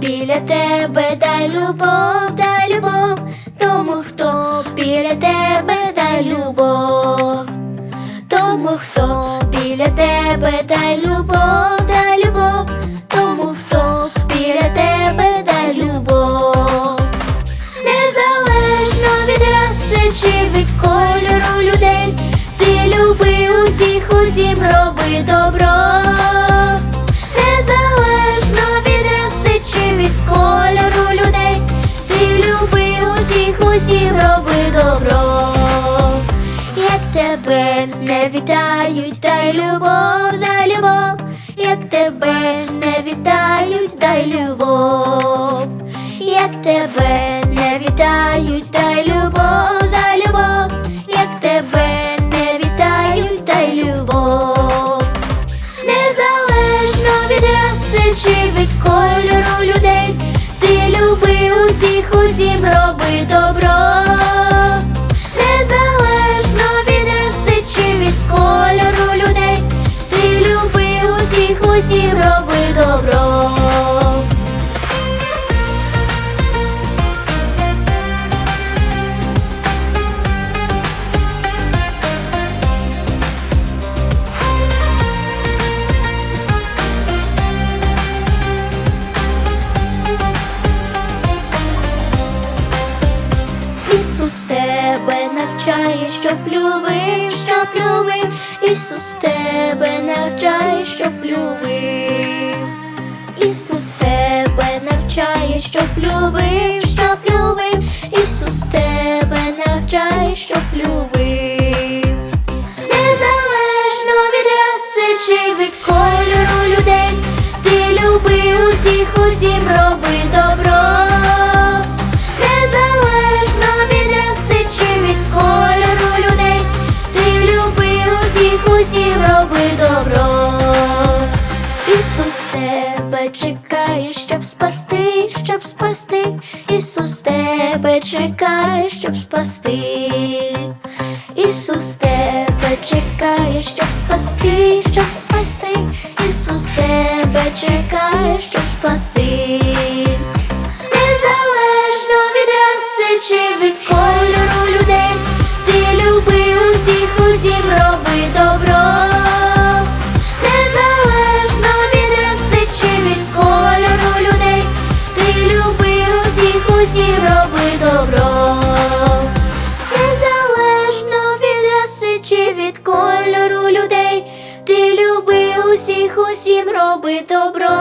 біля тебе, дай любов, дай любов, тому хто біля тебе, дай любов, тому хто біля тебе, дай любов, дай любов, тому хто біля тебе, дай любов. Незалежно від раси чи від кольору людей, ти люби усіх, усім роби добро. Незалежно вітають, дай любов, дай любов, як тебе не вітають, дай любов, як тебе не вітають, дай любов, дай любов, як тебе не вітають, дай любов. Незалежно від раси чи від кольору людей, ти люби усіх, усім роби добро. Від кольору людей, ти люби усіх, усім роби добро. Ісус тебе навчає, щоб любив, щоб любив, Ісус тебе навчає, щоб любив, Ісус тебе навчає, щоб любив, щоб любив, Ісус тебе навчає, щоб любив. Ісус тебе чекає, щоб спасти, щоб спасти. Ісус тебе чекає, щоб спасти. Ісус тебе чекає, щоб спасти, щоб спасти. Ісус тебе чекає, щоб спасти. Незалежно від раси чи від усім роби добро. Незалежно від раси чи від кольору людей, ти люби усіх, усім роби добро.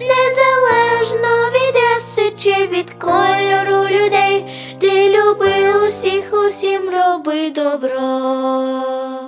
Незалежно від раси чи від кольору людей, ти люби усіх, усім роби добро.